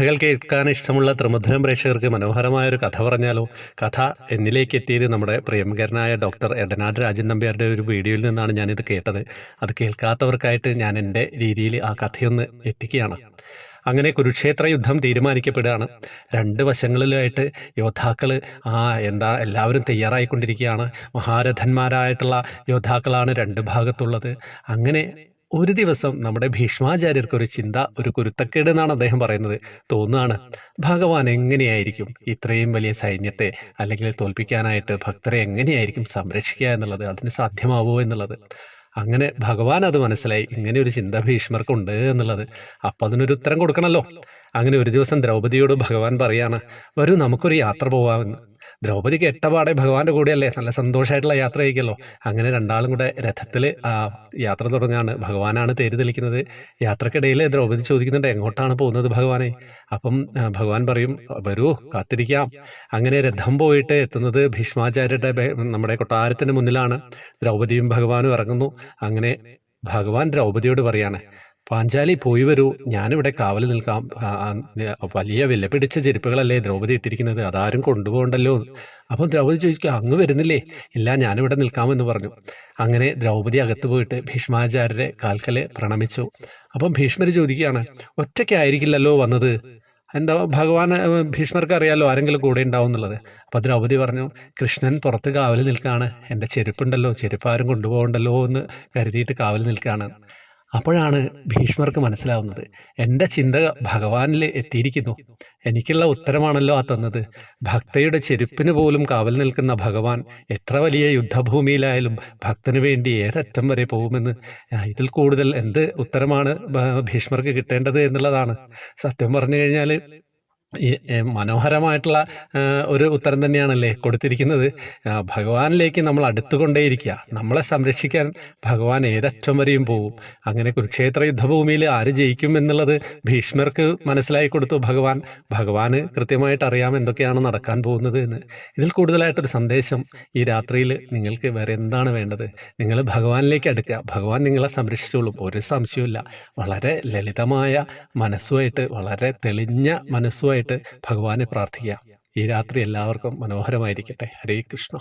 കഥകൾ കേൾക്കാൻ ഇഷ്ടമുള്ള ത്രിമുദ്രം പ്രേക്ഷകർക്ക് മനോഹരമായ ഒരു കഥ പറഞ്ഞാലോ? കഥ എന്നിലേക്ക് എത്തിയത് നമ്മുടെ പ്രിയങ്കരനായ ഡോക്ടർ എടനാട് രാജൻ നമ്പ്യാരുടെ ഒരു വീഡിയോയിൽ നിന്നാണ് ഞാനിത് കേട്ടത്. അത് കേൾക്കാത്തവർക്കായിട്ട് ഞാൻ എന്റെ രീതിയിൽ ആ കഥയൊന്ന് എത്തിക്കുകയാണ്. അങ്ങനെ കുരുക്ഷേത്ര യുദ്ധം തീരുമാനിക്കപ്പെടുകയാണ്. രണ്ട് വശങ്ങളിലായിട്ട് യോദ്ധാക്കൾ ആ എന്താ എല്ലാവരും തയ്യാറായിക്കൊണ്ടിരിക്കുകയാണ്. മഹാരഥന്മാരായിട്ടുള്ള യോദ്ധാക്കളാണ് രണ്ട് ഭാഗത്തുള്ളത്. അങ്ങനെ ഒരു ദിവസം നമ്മുടെ ഭീഷ്മാചാര്യർക്ക് ഒരു ചിന്ത ഒരു കുരുത്തക്കേട് എന്നാണ് അദ്ദേഹം പറയുന്നത്. തോന്നുകയാണ് ഭഗവാൻ എങ്ങനെയായിരിക്കും ഇത്രയും വലിയ സൈന്യത്തെ അല്ലെങ്കിൽ തോൽപ്പിക്കാനായിട്ട് ഭക്തരെ എങ്ങനെയായിരിക്കും സംരക്ഷിക്കുക എന്നുള്ളത്? അതിന് സാധ്യമാവുമോ എന്നുള്ളത്? അങ്ങനെ ഭഗവാൻ അത് മനസ്സിലായി ഇങ്ങനെ ഒരു ചിന്ത ഭീഷ്മർക്കുണ്ട് എന്നുള്ളത്. അപ്പം അതിനൊരു ഉത്തരം കൊടുക്കണമല്ലോ അങ്ങനെ ഒരു ദിവസം ദ്രൗപദിയോട് ഭഗവാൻ പറയാണ് വരൂ നമുക്കൊരു യാത്ര പോവാമെന്ന്. ദ്രൗപദി എട്ടപാടെ ഭഗവാന്റെ കൂടെയല്ലേ? നല്ല സന്തോഷമായിട്ടുള്ള യാത്ര ആയിരിക്കല്ലോ അങ്ങനെ രണ്ടാളും കൂടെ രഥത്തിൽ യാത്ര തുടങ്ങാണ്. ഭഗവാനാണ് തേര് തെളിക്കുന്നത്. യാത്രക്കിടയിൽ ദ്രൗപദി ചോദിക്കുന്നുണ്ട് എങ്ങോട്ടാണ് പോകുന്നത് ഭഗവാനെ? അപ്പം ഭഗവാൻ പറയും വരൂ കാത്തിരിക്കാം. അങ്ങനെ രഥം പോയിട്ട് എത്തുന്നത് ഭീഷ്മാചാര്യരുടെ നമ്മുടെ കൊട്ടാരത്തിന് മുന്നിലാണ്. ദ്രൗപദിയും ഭഗവാനും ഇറങ്ങുന്നു. അങ്ങനെ ഭഗവാൻ ദ്രൗപദിയോട് പറയാണ് പാഞ്ചാലി പോയി വരൂ. ഞാനിവിടെ കാവൽ നിൽക്കാം. വലിയ വില പിടിച്ച ചെരുപ്പുകളല്ലേ ദ്രൗപദി ഇട്ടിരിക്കുന്നത്? അതാരും കൊണ്ടുപോകണ്ടല്ലോ അപ്പം ദ്രൗപദി ചോദിക്കുക അങ്ങ് വരുന്നില്ലേ? ഇല്ല ഞാനിവിടെ നിൽക്കാമെന്ന് പറഞ്ഞു. അങ്ങനെ ദ്രൗപദി അകത്ത് പോയിട്ട് ഭീഷ്മാചാര്യരെ കാൽക്കലെ പ്രണമിച്ചു. അപ്പം ഭീഷ്മർ ചോദിക്കുകയാണ് ഒറ്റയ്ക്കായിരിക്കില്ലല്ലോ വന്നത്? എന്താ ഭഗവാൻ ഭീഷ്മർക്ക് അറിയാലോ ആരെങ്കിലും കൂടെ ഉണ്ടാവും എന്നുള്ളത്? അപ്പോൾ ദ്രൗപദി പറഞ്ഞു കൃഷ്ണൻ പുറത്ത് കാവൽ നിൽക്കുകയാണ് എന്റെ ചെരുപ്പുണ്ടല്ലോ. ചെരുപ്പ് ആരും കൊണ്ടുപോകണ്ടല്ലോ എന്ന് കരുതിയിട്ട് കാവൽ നിൽക്കുകയാണ്. അപ്പോഴാണ് ഭീഷ്മർക്ക് മനസ്സിലാവുന്നത്. എന്റെ ചിന്ത ഭഗവാനിൽ എത്തിയിരിക്കുന്നു. എനിക്കുള്ള ഉത്തരമാണല്ലോ ആ തന്നത്. ഭക്തയുടെ ചെരുപ്പിന് പോലും കാവൽ നിൽക്കുന്ന ഭഗവാൻ എത്ര വലിയ യുദ്ധഭൂമിയിലായാലും ഭക്തന് വേണ്ടി ഏതറ്റം വരെ പോകുമെന്ന്. ഇതിൽ കൂടുതൽ എന്ത് ഉത്തരമാണ് ഭീഷ്മർക്ക് കിട്ടേണ്ടത് എന്നുള്ളതാണ്. സത്യം പറഞ്ഞു കഴിഞ്ഞാൽ മനോഹരമായിട്ടുള്ള ഒരു ഉത്തരം തന്നെയാണല്ലേ കൊടുത്തിരിക്കുന്നത്. ഭഗവാനിലേക്ക് നമ്മൾ അടുത്തുകൊണ്ടേയിരിക്കുക. നമ്മളെ സംരക്ഷിക്കാൻ ഭഗവാൻ ഏതറ്റം വരെയും പോവും. അങ്ങനെ കുരുക്ഷേത്ര യുദ്ധഭൂമിയിൽ ആര് ജയിക്കും എന്നുള്ളത് ഭീഷ്മർക്ക് മനസ്സിലായി കൊടുത്തു ഭഗവാൻ. ഭഗവാന് കൃത്യമായിട്ട് അറിയാം എന്തൊക്കെയാണ് നടക്കാൻ പോകുന്നത് എന്ന്. ഇതിൽ കൂടുതലായിട്ടൊരു സന്ദേശം ഈ രാത്രിയിൽ നിങ്ങൾക്ക് വേറെ എന്താണ് വേണ്ടത്? നിങ്ങൾ ഭഗവാനിലേക്ക് അടുക്കുക. ഭഗവാൻ നിങ്ങളെ സംരക്ഷിച്ചോളും. ഒരു സംശയവുമില്ല. വളരെ ലളിതമായ മനസ്സുമായിട്ട് വളരെ തെളിഞ്ഞ മനസ്സുമായിട്ട് ഭഗവാനെ പ്രാർത്ഥിക്കുക. ഈ രാത്രി എല്ലാവർക്കും മനോഹരമായിരിക്കട്ടെ. ഹരേ കൃഷ്ണ.